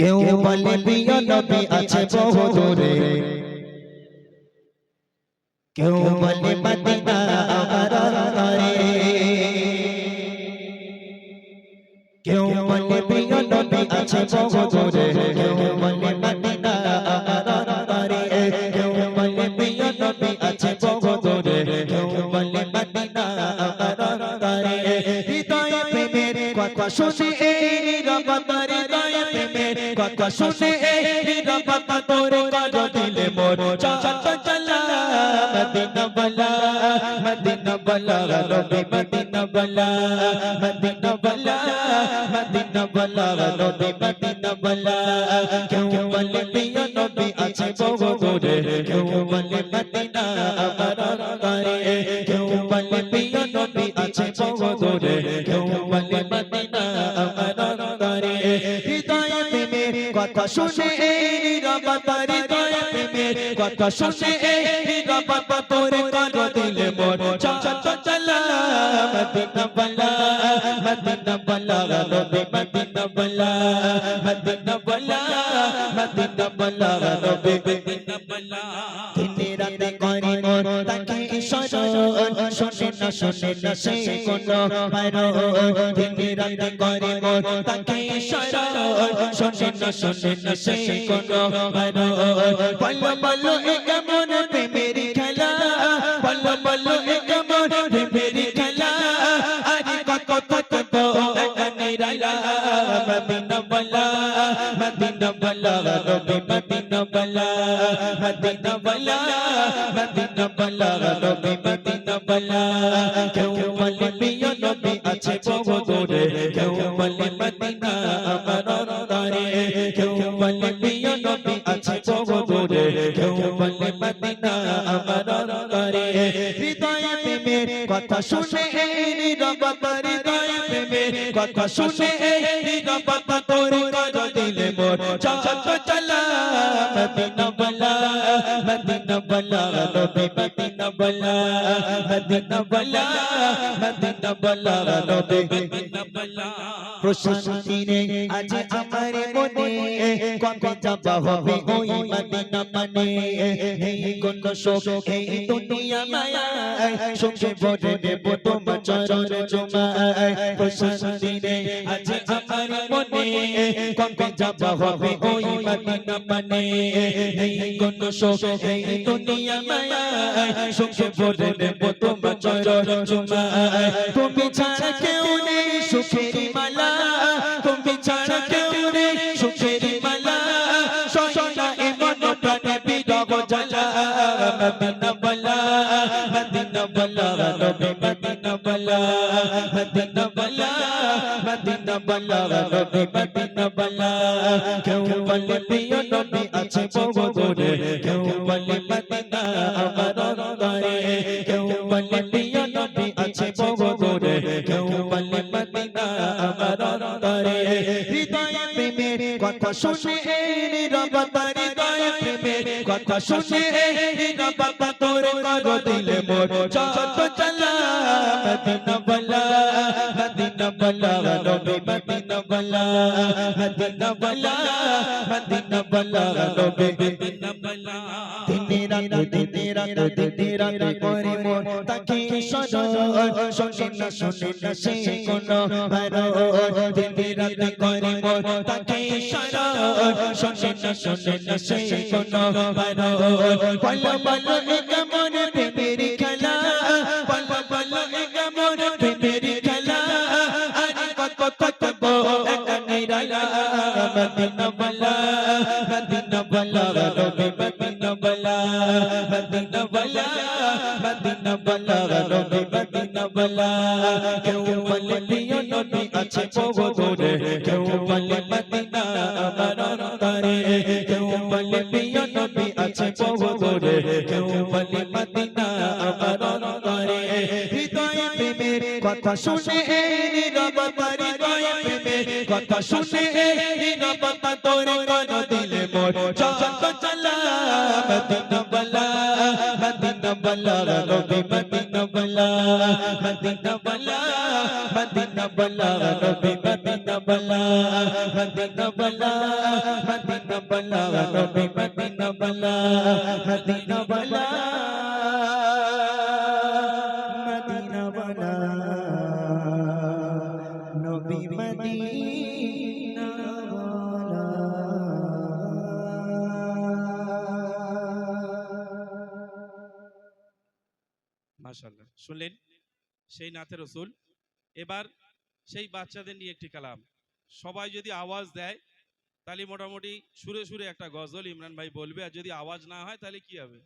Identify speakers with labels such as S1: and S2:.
S1: কেউ বলে প্রিয় নবী আছে বহু দূরে কেউ বলে মদিনা আমার অন্তরে। কেউ বলে প্রিয় নবী আছে বহু দূরে কেউ বলে মদিনা আমার অন্তরে। কেউ বলে প্রিয় নবী আছে বহু দূরে কেউ বলে মদিনা আমার হৃদয়ে প্রেমের কথা শুনে শুনে নীরবতা তোর কাজ দিলে মোর চাচা চলা। মদিনা বলা মদিনা বলা মদিনা মদিনা মদিনা মদিনা নবী মদিনা বলে, প্রিয় কথা শুনে এই নীরবতা হৃদয়ে প্রেমের কথা শুনে এই নীরবতা তোর কাজ দিলে মোর চাচা চলা মদিনা বলা মদিনা বলা রবি মদিনা বলা মদিনা বলা মদিনা বলা রবি মদিনা বলা। দিনে রাতে করে মোর তাকে শোনে না শোনে না সে কোনো মারণ দিনে রাতে করে মোর তাকে স্মরণ শোনে না শোনে না সে কোনো মারণ বল বল এ কেমন প্রেমের খেলা বল বল এ কেমন প্রেমের খেলা আরে কত কত তো নিরালা মদিনা বলা মদিনা বলা রবি মদিনা বলা মদিনা বলা মদিনা বলা রবি মদিনা বলা কেউ বলে প্রিয় নবী আছে বহু দূরে কেউ বলে মদিনা আমার অন্তরে কেউ বলে প্রিয় নবী আছে বহু দূরে কেউ বলে মদিনা আমার অন্তরে হৃদয়ে প্রেমের কথা শুনে নীরবতা হৃদয়ে প্রেমের কথা শুনে নীরবতা তোর কাজ দিলে মোর। চাচা চলা মদিনা বলা মদিনা বলা নবী মদিনা বলা মদিনা বলা মদিনা বলা মদিনা বলা প্রশান্তি নেই আজ আমার মনে কবে যাবা হবে ওই মদিনা মানে এই কোন শোক এই দুনিয়া মায়া শোকে ভরে দেব তোমার চরণ জমায় প্রশান্তি আজ আমার মনে কবে যাবা হবে ওই মদিনা মানে এই কোন শোক এই দুনিয়া মায়া শোকে ভরে দেব তোমার চরণ জমায় তুমি ছাড়া কেউ নেই সুখের মালা। তুমি ছাড়া কেউ নেই সুখের মালা। সজনা এ মন প্রাণে বিরহ জ্বালা। মদিনা বলা মদিনা বলা নবী মদিনা বলা। মদিনা বলা মদিনা বলা নবী মদিনা বলা। কেউ বলে প্রিয় নবী আছে বহু দূরে কেউ বলে মদিনা আমার অন্তরে কেউ বলে প্রিয় নবী আছে বহু কেউ বলে মদিনা আমার অন্তরে হৃদয়ে প্রেমের কথা শুনে এই নীরবতা প্রেমের কথা শুনে এই তোর কর দিলে মোর। চত চলা মদিনা বলা মদিনা বলা, নবী মদিনা বলা মদিনা বলা মদিনা বলা নবী মদিনা বলা দিনে রাত দিনে রাত দিনে রাত করে মোর তাকে স্মরণ শোনে না শোনে না সে কোনো ভারণ দিনে রাত করে মোর তাকে স্মরণ শোনে না শোনে না সে কোনো ভারণ বল বল এ কেমন প্রেমের খেলা বল বল এ কেমন প্রেমের খেলা আরে কত কত বো রবি রবি কথা শুনে হৃদয়ে প্রেমের কথা শুনে এই নীরবতা তোর কর দিলে মোর চত চলা মদিনা বলা মদিনা বলা রবি মদিনা বলা মদিনা বলা মদিনা বলা নবী মদিনা বলা মদিনা বলা মদিনা বলা নবী মদিনা বলা মদিনা বলা
S2: মাশাল্লাহ শুনলেন? সেই নাথে রসুল, এবার সেই বাচ্চাদের নিয়ে একটি কালাম। সবাই যদি আওয়াজ দেয়, তাহলে মোটামুটি সুরে সুরে একটা গজল ইমরান ভাই বলবে, আর যদি আওয়াজ না হয়, তাহলে কি হবে?